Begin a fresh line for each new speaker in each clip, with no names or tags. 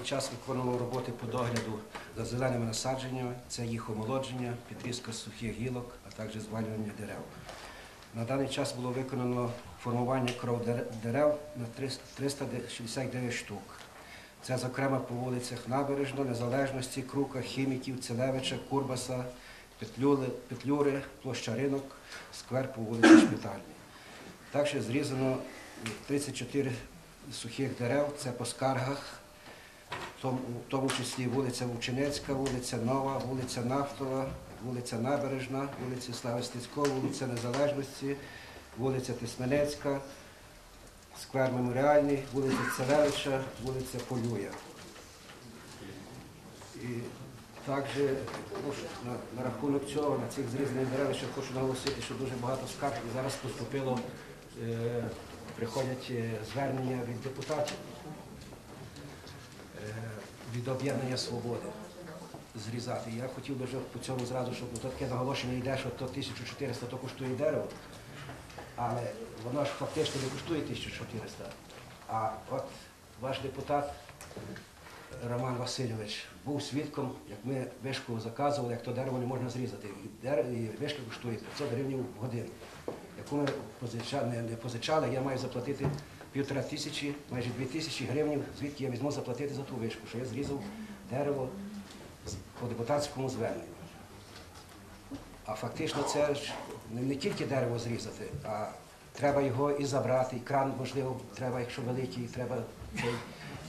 даний час виконувало роботи по догляду за зеленими насадженнями, це їх омолодження, підрізка сухих гілок, а також звалювання дерев. На даний час було виконано формування кров дерев на 369 штук. Це, зокрема, по вулицях Набережно, Незалежності, Крука, Хіміків, Целевича, Курбаса, Петлюри, Петлюри, площа Ринок, сквер по вулиці Шпитальній. Також зрізано 34 сухих дерев, це по скаргах, в тому, числі вулиця Вовчинецька, вулиця Нова, вулиця Нафтова, вулиця Набережна, вулиця Слави Стецького, вулиця Незалежності, вулиця Тисменецька, сквер Меморіальний, вулиця Целевича, вулиця Полюя. І також ну, на, на рахунок цього, на цих зрізаних деревах, ще хочу наголосити, що дуже багато скарг зараз поступило, е, приходять е, звернення від депутатів від об'єднання свободи зрізати. Я хотів би вже по цьому зразу, щоб то таке наголошення йде, що то 1400 то коштує дерево, але воно ж фактично не коштує 1400. А от ваш депутат Роман Васильович був свідком, як ми вишку заказували, як то дерево не можна зрізати. І, вишка коштує 500 гривень в годину. Яку ми позичали, не позичали, я маю заплатити півтора тисячі, майже дві тисячі гривень, звідки я візьму заплатити за ту вишку, що я зрізав дерево по депутатському зверненню. А фактично це ж не, тільки дерево зрізати, а треба його і забрати, і кран, можливо, треба, якщо великий, треба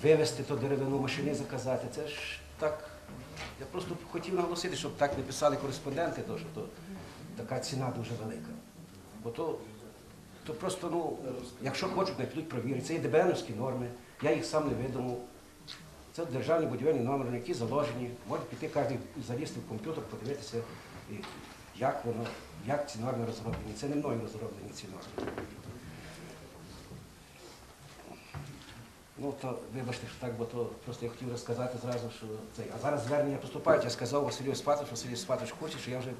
вивезти ту деревину, машини заказати. Це ж так. Я просто хотів наголосити, щоб так не писали кореспонденти, що то така ціна дуже велика. Бо то, то просто, ну, якщо хочуть, не підуть провірити. Це є ДБНівські норми, я їх сам не видумав. Це державні будівельні номери, які заложені. Може піти кожен залізти в комп'ютер, подивитися, як воно, як ці норми розроблені. Це не мною розроблені ці норми. Ну, то вибачте, що так, бо то просто я хотів розказати зразу, що цей. А зараз звернення поступають. Я сказав Василю Спатовичу, Василь Спатович хоче, що я вже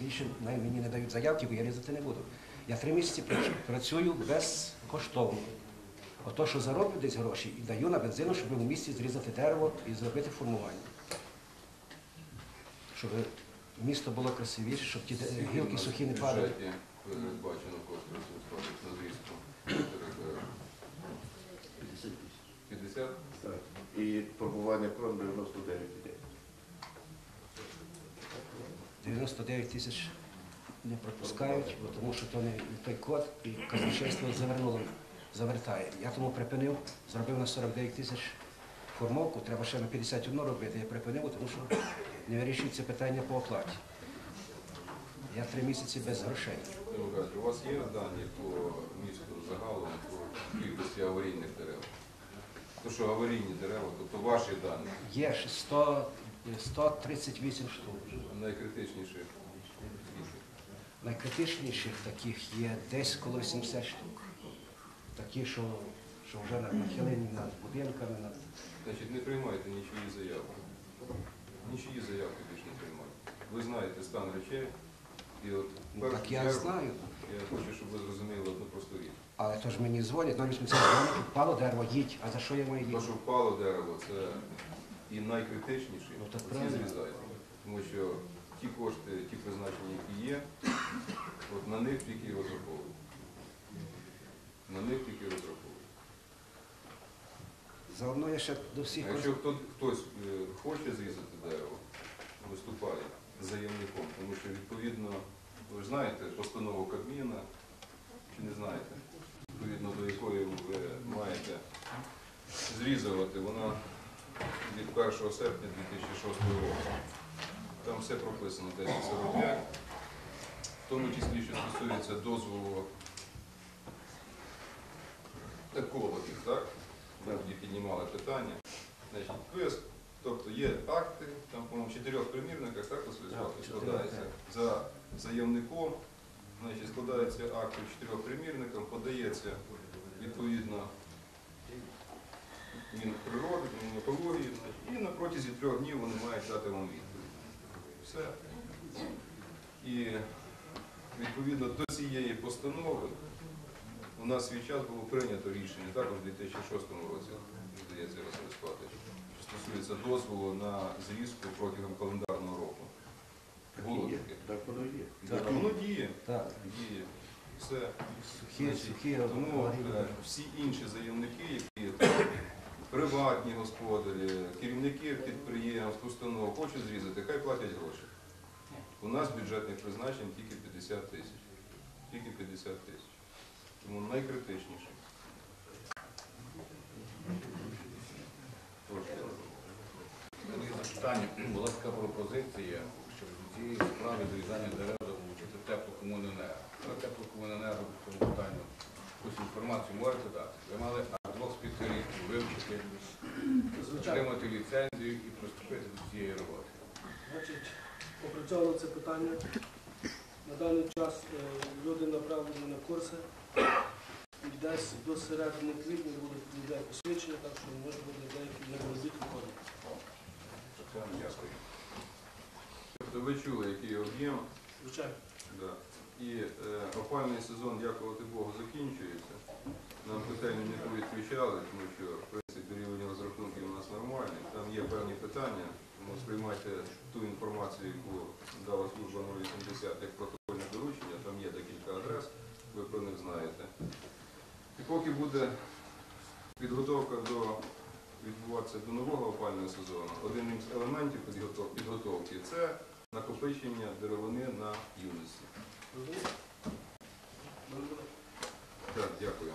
більше мені не дають заявки, бо я різати не буду. Я три місяці працюю безкоштовно. Ото, що зароблю десь гроші, і даю на бензину, щоб у місті зрізати дерево і зробити формування. Щоб місто було красивіше, щоб ті гілки сухі не
В
падали.
бюджеті передбачено кошти на зрізку. 50?
Так. І пробування крон 99 людей.
99 тисяч не пропускають, бо тому що то не той код, і казначейство завернуло, завертає. Я тому припинив, зробив на 49 тисяч формовку, треба ще на 51 робити. Я припинив, тому що не вирішується питання по оплаті. Я три місяці без грошей.
У вас є дані по місту загалом по кількості аварійних дерев? То що аварійні дерева, тобто ваші дані,
Є ще 100, 138 штук.
найкритичніші?
Найкритичніших таких є десь коло 80 штук. Такі, що, що вже нахилені над будинками, над
Значить, не приймайте нічиї заяви. Нічиї заявки більше не приймайте. Ви знаєте стан речей. І от
Ну, так я
чергу
знаю.
Я хочу, щоб ви зрозуміли одну просту річ.
Але то ж мені дзвонять, навіть мені дзвонять, впало дерево, їдь. А за що я маю
Те,
їхати?
що впало дерево, це і найкритичніші,
Ну, так правильно.
зрізайте. Тому що ті кошти, ті призначення, які є, от на них тільки і розраховують. На них тільки розраховують.
Заодно я ще до
А якщо хто, хтось е, хоче зрізати дерево, виступає заявником, тому що відповідно, ви ж знаєте, постанову Кабміна, чи не знаєте, відповідно до якої ви маєте зрізувати, вона від 1 серпня 2006 року. Там все прописано 1045, в тому числі, що стосується дозволу екологів, так? Ми тоді піднімали питання. Значить, ви, тобто є акти, там, по-моєму, в чотирьох примірниках, так, складається. За заявником, значить, складається акт у чотирьох примірниках, подається відповідно Мінприроди, Мінекології, значить, і на протязі трьох днів вони мають дати вам відповідь. Все. І відповідно до цієї постанови у нас свій час було прийнято рішення, також у 2006 році, здається, Василь Спатович, що стосується дозволу на зрізку протягом календарного року. Було таке.
Так воно є.
Так, воно діє,
Так,
діє. Все.
сухі,
Значить,
сухі
Тому е, всі інші заявники, які там, приватні господарі, керівники підприємств, установ хочуть зрізати, хай платять гроші. У нас бюджетних призначень тільки 50 тисяч. Тільки 50 тисяч. Тому найкритичніше.
Запитання. Була така пропозиція, щоб до цієї справи зрізання дерев долучити теплокомуненерго. Теплокомуненерго в цьому питанню якусь інформацію можете дати? Ви мали аж вивчити, отримати ліцензію і приступити до цієї роботи.
Значить, опрацьовували це питання. На даний час е, люди направлені на курси. І десь до середини квітня будуть людей посвідчення, так що може буде деякі невеликі виходити.
Дякую. Тобто ви чули, який об'єм
Звичайно.
Да. І е, опальний сезон, дякувати Богу, закінчується. Нам котельні не повідключали, тому що в принципі рівень розрахунків у нас нормальний. Там є певні питання, тому сприймайте ту інформацію, яку дала служба 080 як протокольне доручення, там є декілька адрес, ви про них знаєте. І поки буде підготовка до відбуватися до нового опального сезону, один із елементів підготовки це накопичення деревини на юності. Так, дякую.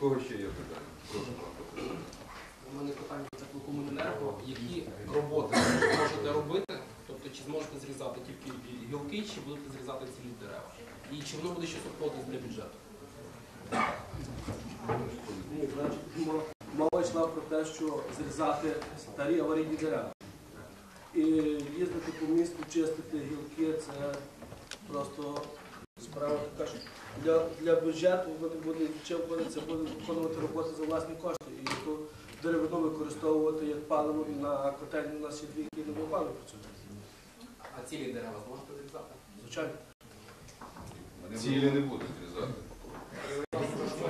Кого ще є питання? Прошу Петро.
У мене питання по теплокомуненерго. Які роботи ви можете робити? Тобто, чи зможете зрізати тільки гілки, чи будете зрізати цілі дерева? І чи воно буде щось обходити для бюджету?
Ні, значить, мова йшла про те, що зрізати старі аварійні дерева. І їздити по місту, чистити гілки, це просто справа така, що для, для бюджету вони будуть, чим вони це будуть виконувати роботи за власні кошти. І ту деревину використовувати як паливо на котельні. У нас є дві, які не паливо працюють.
А цілі дерева зможете зрізати?
Звичайно.
Вони
Цілі не будуть зрізати.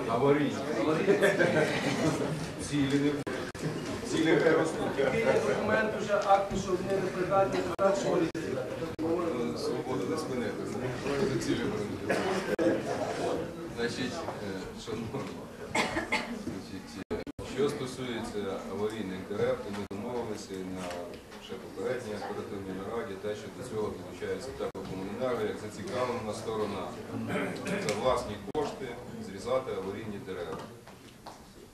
Аварійні. Цілі не будуть.
Є документ, вже акт, що вони не придатні до що
Ну, Свобода не спинити. Значить, е, шановні, е, що стосується аварійних дерев, то ми домовилися на ще попередній оперативній нараді, те, що до цього долучається теплокомуненерго, як зацікавлена сторона за власні кошти зрізати аварійні дерева.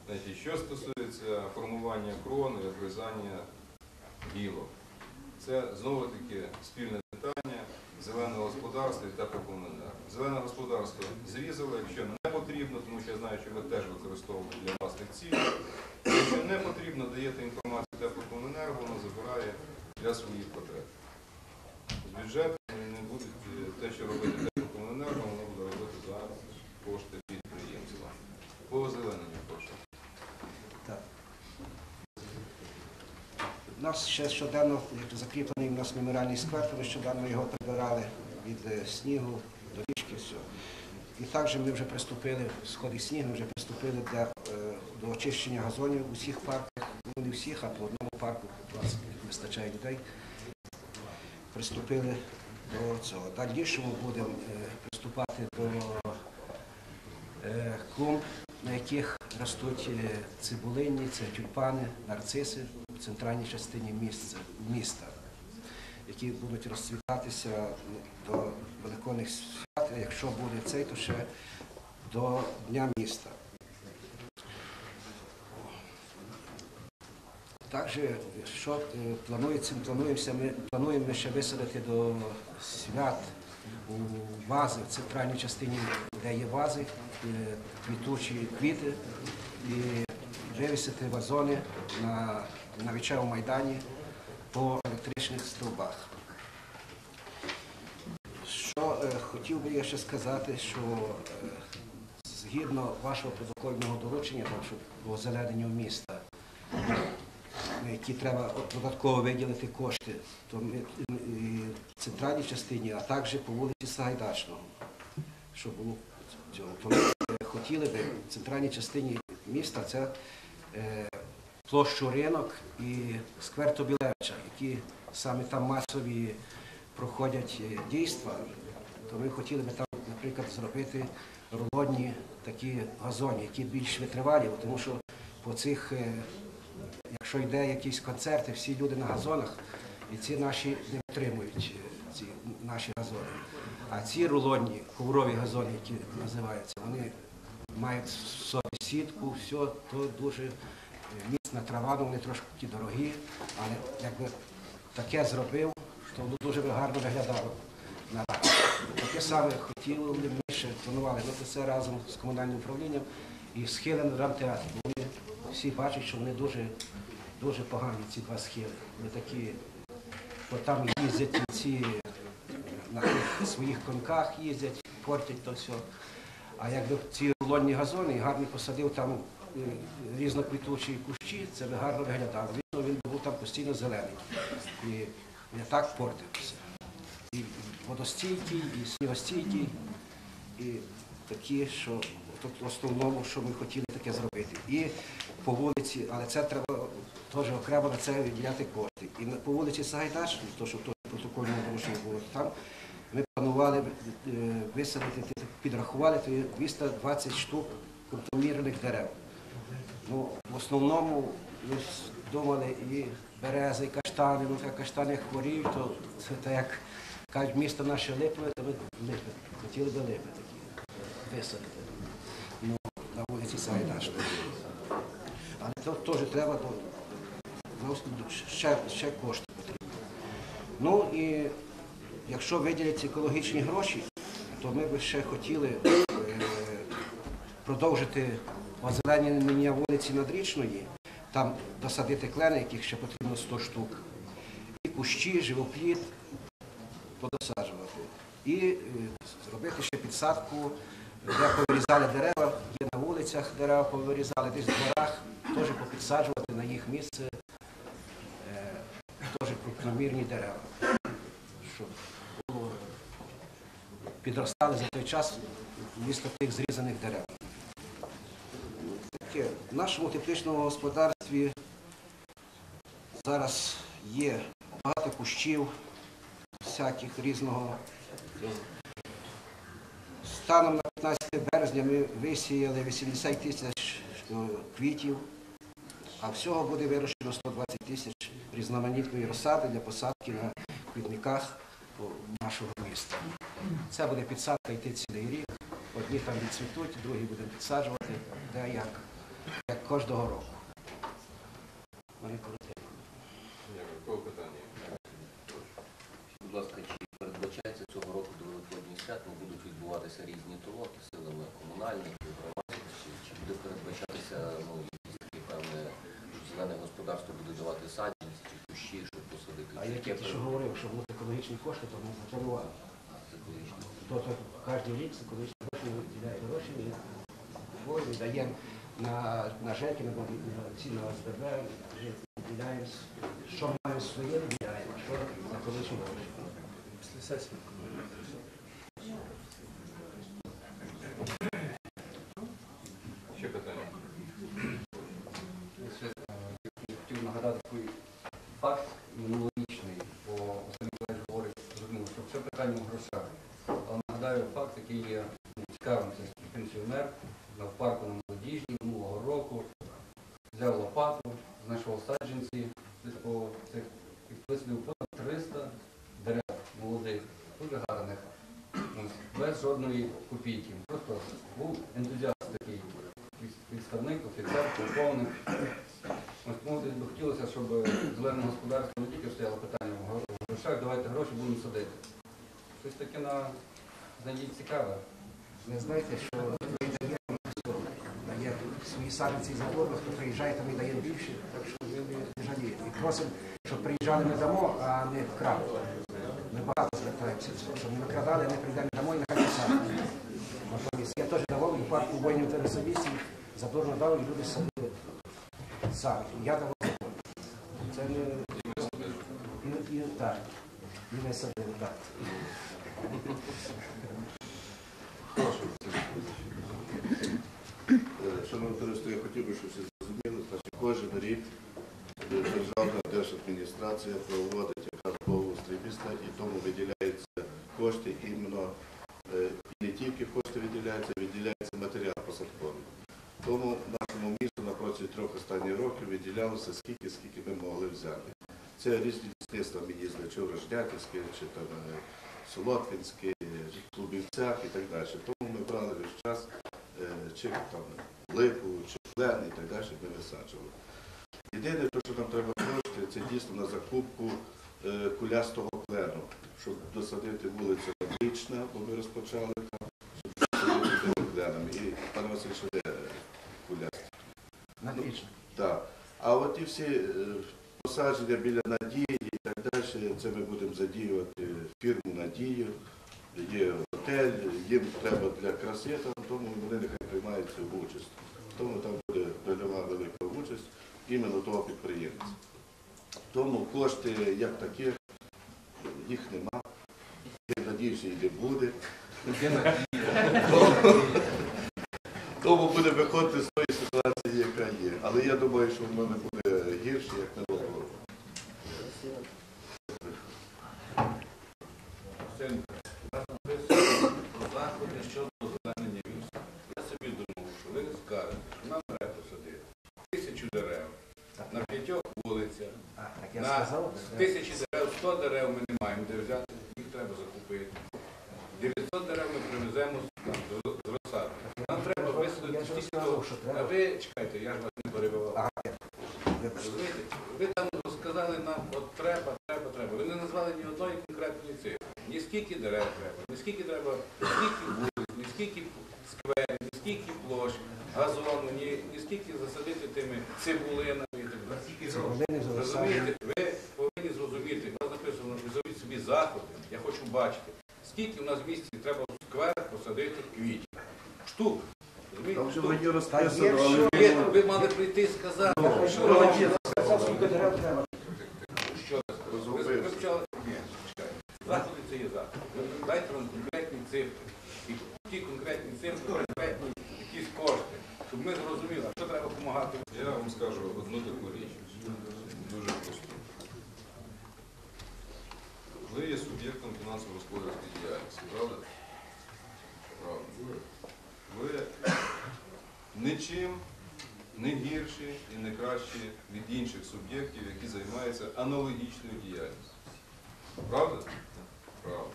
Значить, що стосується формування крон і обрізання гілок, це знову таки спільне питання зеленого господарства і теплокомуненерго. Зелене господарство зрізало, якщо не потрібно, тому що я знаю, що ви теж використовуєте для власних цілей. Якщо не потрібно, даєте інформацію теплокомуненерго, воно забирає для своїх потреб. З бюджету не будуть е, те, що робити теплокомуненерго, воно буде робити за кошти підприємства. По озелененню прошу.
Так. У нас ще щоденно як закріплений у нас меморіальний сквер, ми щоденно його прибирали від е, снігу до річки. І також ми вже приступили, в сході снігу, ми вже приступили для, е, до очищення газонів у всіх парках, ну не всіх, а по одному парку у вистачає людей. Приступили до цього. Далі ми будемо е, приступати до клумб, на яких ростуть цибулині, це тюльпани, нарциси центральній частині міста, які будуть розцвітатися до великодних свят. Якщо буде цей, то ще до Дня міста. Також, що е, планується, плануємося, ми плануємо ще висадити до свят у вази в центральній частині, де є вази, е, квітучі квіти, і вивісити вазони на, Вічевому майдані по електричних стовбах. Що е, хотів би я ще сказати, що е, згідно вашого протокольного доручення, що по озелененню міста, на які треба додатково виділити кошти, то ми і в центральній частині, а також по вулиці Сагайдачного, щоб було цього. То ми е, хотіли би в центральній частині міста це е, площу ринок і сквер Тобілевича, які саме там масові проходять е, дійства, то ми хотіли би там, наприклад, зробити рулонні такі газоні, які більш витривалі, тому що по цих, е, якщо йде якісь концерти, всі люди на газонах, і ці наші не витримують е, ці наші газони. А ці рулонні коврові газони, які називаються, вони мають в собі сітку, все, то дуже міцна трава, ну, вони трошки ті дорогі, але якби таке зробив, то воно дуже гарно виглядало. Таке саме хотіли ми ще планували робити це разом з комунальним управлінням і схили на драмтеатрі. Бо Вони всі бачать, що вони дуже, дуже погані, ці два схили. Вони такі, бо там їздять ці на своїх коньках їздять, портять то все. А якби ці рулонні газони і гарні посадив там е, різноквітучі кущі, це гарно виглядало. Видно, він був там постійно зелений. І не так портився. І водостійкий, і снігостійкий, і такі, що тут в основному, що ми хотіли таке зробити. І по вулиці, але це треба теж окремо на це виділяти кошти. І по вулиці Сагайдачній, то що в протокольному дорожньому було там, ми планували е, висадити, ти- підрахували 220 штук крупномірних дерев. Ну, в основному ми ж думали і берези, і каштани, ну як каштани хворіють, то це так як кажуть, місто наше липове, то ми липи. Хотіли би липи такі висадити. Ну, на вулиці Сагайдачної. Але то теж треба, то просто ще, ще кошти потрібні. Ну і якщо виділять екологічні гроші, то ми би ще хотіли е, продовжити озеленення вулиці Надрічної, там досадити клени, яких ще потрібно 100 штук, і кущі, живопліт подосаджувати. І е, зробити ще підсадку, де повирізали дерева, є на вулицях дерева повирізали, десь в дворах, теж попідсаджувати на їх місце е, теж крупномірні дерева. Щоб підростали за той час місто тих зрізаних дерев. В нашому тепличному господарстві зараз є багато кущів, всяких різного. Станом на 15 березня ми висіяли 80 тисяч е, квітів, а всього буде вирощено 120 тисяч різноманітної розсади для посадки на квітниках нашого міста. Це буде підсадка йти цілий рік. Одні там відцвітуть, другі будемо підсаджувати, де як, як кожного року. Вони.
Дякую. Питання?
Будь ласка, чи передбачається цього року до Великодніх свят будуть відбуватися різні толоки силами комунальних громадських, чи, чи буде передбачатися ну, такі певне зелене господарство буде давати саджанці чи кущі, щоб посадити?
А я тільки що говорив, що будуть екологічні кошти, то ми запланували. Тобто кожен рік з екологічні даємо на, на на, ці на ОСББ, виділяємо, що маємо своє, виділяємо, а що на гроші.
Після сесії.
Ще питання?
Я ще, е, хотів нагадати такий факт минулорічний, бо Василь Миколаївич говорить, зрозуміло, що все питання в грошах. Але нагадаю факт, який є ну, цікавим, це пенсіонер на в парку на молодіжній минулого року взяв лопату, знайшов саджанці, десь по цих і висадив понад 300 дерев молодих, дуже гарних, ось, без жодної. Просто був ентузіаст такий відставник, офіцер, полковник. Тому би хотілося, щоб зелене господарство не тільки стояло питання в грошах, давайте гроші будемо садити. Щось таке на знайдіть цікаве.
Ви знаєте, що ми дає свої санкції заборно, хто приїжджає, то ми даємо більше, так що ми не жаліємо. І просимо, щоб приїжджали не дамо, а не вкрали. Ми багато звертаємося, щоб не викрадали, не прийдемо домой, нехай посадять. Я теж давав і парку воїнів тересовісів, задорно дав, і люди садили самі. Я давав. Це не... І, і, так, і ми садили, так.
Прошу.
Шановне товариство, я хотів би, щоб всі зрозуміли, значить кожен рік е, Державна держадміністрація проводить якраз благоустрій міста і тому виділяються кошти іменно, тільки кошти виділяються, виділяється матеріал посадковий. Тому нашому місту на протязі трьох останніх років виділялося скільки, скільки ми могли взяти. Це різні лісництва ми їздили, чи в чи там е, в Клубівцях і так далі. Тому ми брали весь час е, чи там липу, чи плен і так далі ми висаджували. Єдине, що нам треба кошти, це дійсно на закупку е, кулястого плену, щоб досадити вулицю Річна, бо ми розпочали пленами. І пан Василь що де куляст.
Отлично.
Так. А от і всі е, посадження біля надії і так далі, це ми будемо задіювати фірму Надію. Є готель, їм треба для краси, там, тому вони нехай приймають участь. Тому там буде дольова велика участь іменно того підприємця. Тому кошти як таких, їх нема. Я надіюся, і не буде. Тому буде виходити з тої ситуації, яка є. Але я думаю, що в мене буде гірше, як не було.
Син, нас написано про заходи щодо озеленення міста. Я собі думав, що ви скажете, що нам треба посадити тисячу дерев на п'ятьох вулицях.
А, так я
На
сказав.
з тисячі дерев, 100 дерев ми не маємо де взяти, їх треба закупити. 900 дерев ми привеземо з, там, з розсади. Нам треба висадити стільки того.
що
А ви чекайте, я ж вас не перебивав. Розумієте? Ви там розказали нам, от треба, треба, треба. Ви не назвали ні одної конкретної цифри. Ні скільки дерев треба, ні скільки треба, ні скільки вулиць, ні скільки скверів, ні скільки площ, газону, ні, ні скільки засадити тими цибулинами і так далі.
Це вони не
Розумієте, ви повинні зрозуміти, у вас написано, ви зробіть собі заходи, я хочу бачити, скільки у нас в місті треба в сквер посадити квітів. Штук.
Там розписано, але?
Є, ви мали прийти і сказати, що робити.
треба.
Що ви
Розробився.
ви почали? Ні, чекайте. Заходи це є заходи. Дайте нам конкретні цифри. І ті конкретні цифри, конкретні якісь кошти, щоб ми зрозуміли, що треба допомагати.
Я вам скажу одну таку річ, дуже просту. Ви є суб'єктом фінансово-господарської діяльності, правда? Правда. Ви нічим не гірші і не кращі від інших суб'єктів, які займаються аналогічною діяльністю. Правда? Правда.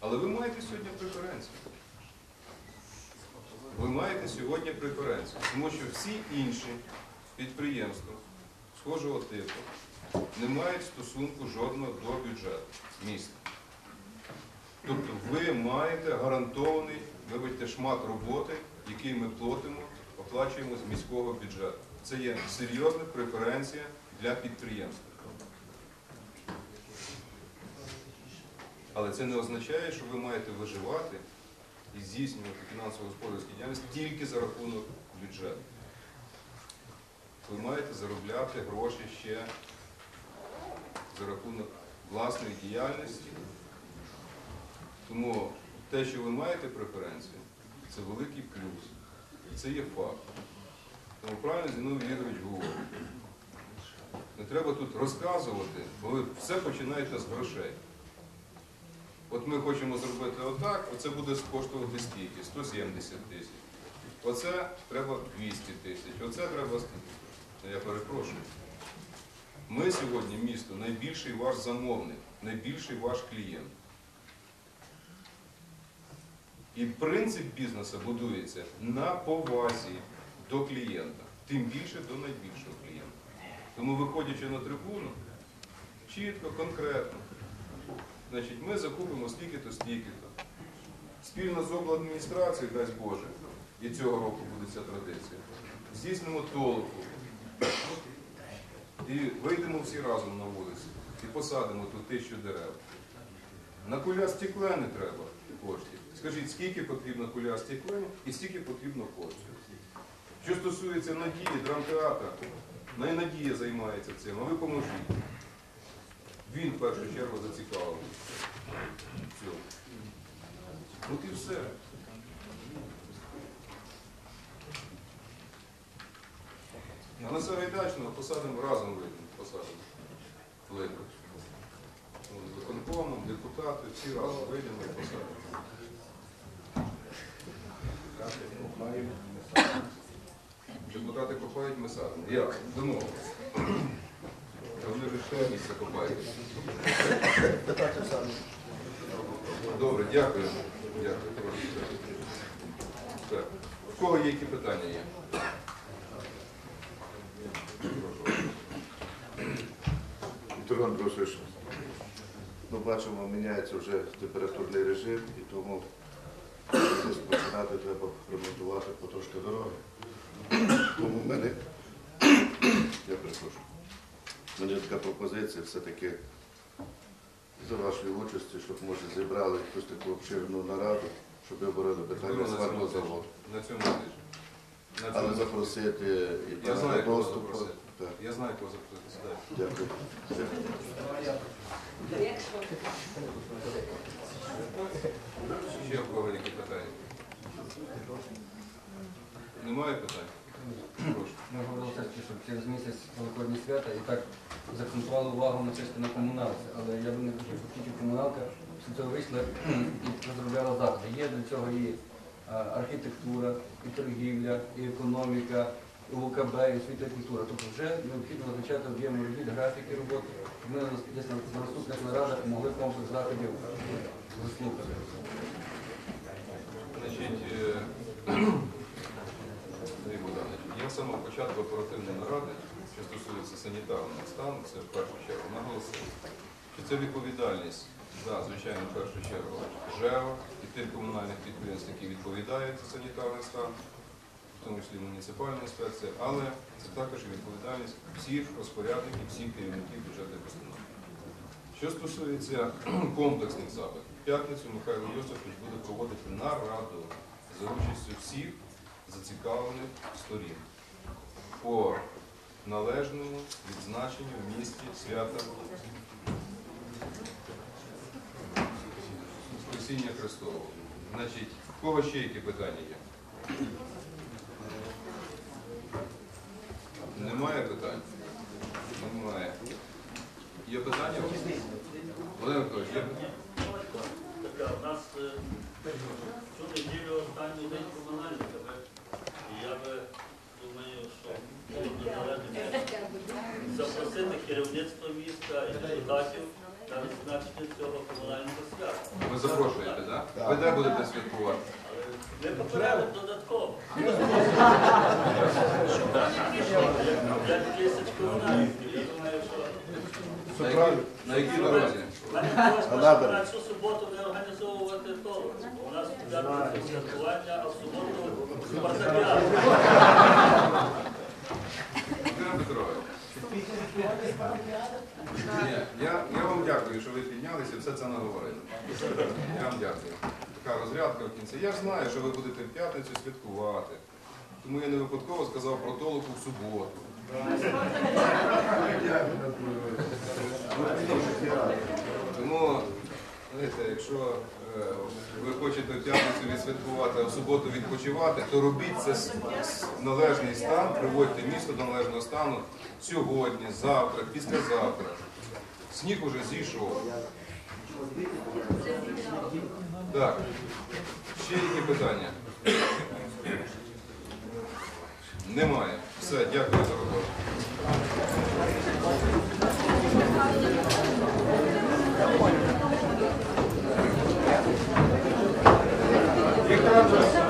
Але ви маєте сьогодні преференцію. Ви маєте сьогодні преференцію, тому що всі інші підприємства схожого типу не мають стосунку жодного до бюджету міста. Тобто ви маєте гарантований, вибачте, шмат роботи, який ми платимо, оплачуємо з міського бюджету. Це є серйозна преференція для підприємства. Але це не означає, що ви маєте виживати і здійснювати фінансово-господарську діяльність тільки за рахунок бюджету. Ви маєте заробляти гроші ще за рахунок власної діяльності. Тому те, що ви маєте преференцію, це великий плюс. Це є факт. Тому правильно Зіновій Вікторович говорить. Не треба тут розказувати, бо ви все починаєте з грошей. От ми хочемо зробити отак, оце буде коштувати стільки, 170 тисяч. Оце треба 200 тисяч, оце треба. Ну, Я перепрошую. Ми сьогодні місто найбільший ваш замовник, найбільший ваш клієнт. І принцип бізнесу будується на повазі до клієнта, тим більше до найбільшого клієнта. Тому, виходячи на трибуну, чітко, конкретно, значить, ми закупимо стільки-то, стільки-то. Спільно з обладміністрацією, дасть Боже, і цього року буде ця традиція. Здійснимо толку. І вийдемо всі разом на вулицю і посадимо тут тисячу дерев. На куля стекла не треба коштів. Скажіть, скільки потрібно куля стекла і скільки потрібно коштів. Що стосується надії, драмтеатра, найнадія займається цим, а ви поможіть. Він в першу чергу зацікавлений. От і все. Сагайдачного посадимо разом посадимо. Липу. Виконкомом, депутати, всі разом вийдемо і посадимо. Депутати копають, ми садимо. Як? Домовились. Вони вже ще місце копають. Добре, дякую. Дякую. У кого є які питання є?
Віктор Андросович, ну, бачимо, міняється вже температурний режим, і тому починати треба ремонтувати потрошки дороги. Тому в мене, я перепрошую, в мене така пропозиція все-таки за вашої участі, щоб може зібрали якусь таку обширну нараду, щоб оборони питання сварного заводу.
На цьому тижні.
Але запросити і
Я знаю, кого запросити.
Так,
Я знаю, кого запросити.
Дякую.
Ще в кого які питання? Немає питань?
Ми говорили все щоб через місяць Великодні свята і так закцентували увагу на чисто на комуналці. Але я би не хотів, щоб тільки комуналка після цього вийшла і розробляла заходи. Є для цього і архітектура, і торгівля, і економіка, і УКБ, і освіта культура. Тобто вже необхідно визначати об'єм робіт, графіки роботи. Ми десь на наступних нарадах могли комплекс заходів заслухати.
Значить, е, я з початку оперативної наради, що стосується санітарного стану, це в першу чергу наголосив, що це відповідальність, да, звичайно, в першу чергу ЖЕО і тих комунальних підприємств, які відповідають за санітарний стан, в тому числі муніципальна інспекція, але це також відповідальність всіх розпорядників, всіх керівників бюджетних установ. Що стосується комплексних запитів, в п'ятницю Михайло Йосифович буде проводити нараду за участю всіх зацікавлених сторін по належному відзначенню в місті свята Воскресіння Христового. Значить, в кого ще які питання є? Немає питань? Є питання? у? Володимир Миколаївич, є питання?
У нас е, цю неділю останній день комунальника. І я би думаю, що запросити керівництво міста і депутатів на відзначення цього комунального свята.
Ви запрошуєте, так? Ви де будете святкувати?
Ми попередимо додатково. П'ять тисяч комунальників. Я
На якій- На якій дорозі?
на цю суботу не організовувати толок. У нас святкування, а в суботу.
Ні, я, я вам дякую, що ви піднялися і все це наговорили. Я вам дякую. Така розрядка в кінці. Я ж знаю, що ви будете в п'ятницю святкувати. Тому я не випадково сказав про толоку в суботу. Тому, знаєте, якщо е, ви хочете п'ятницю відсвяткувати, а в суботу відпочивати, то робіть це належний стан, приводьте місто до належного стану сьогодні, завтра, післязавтра. Сніг уже зійшов. Так, ще які питання? Немає. Все, дякую за роботу. Віктор Андрій.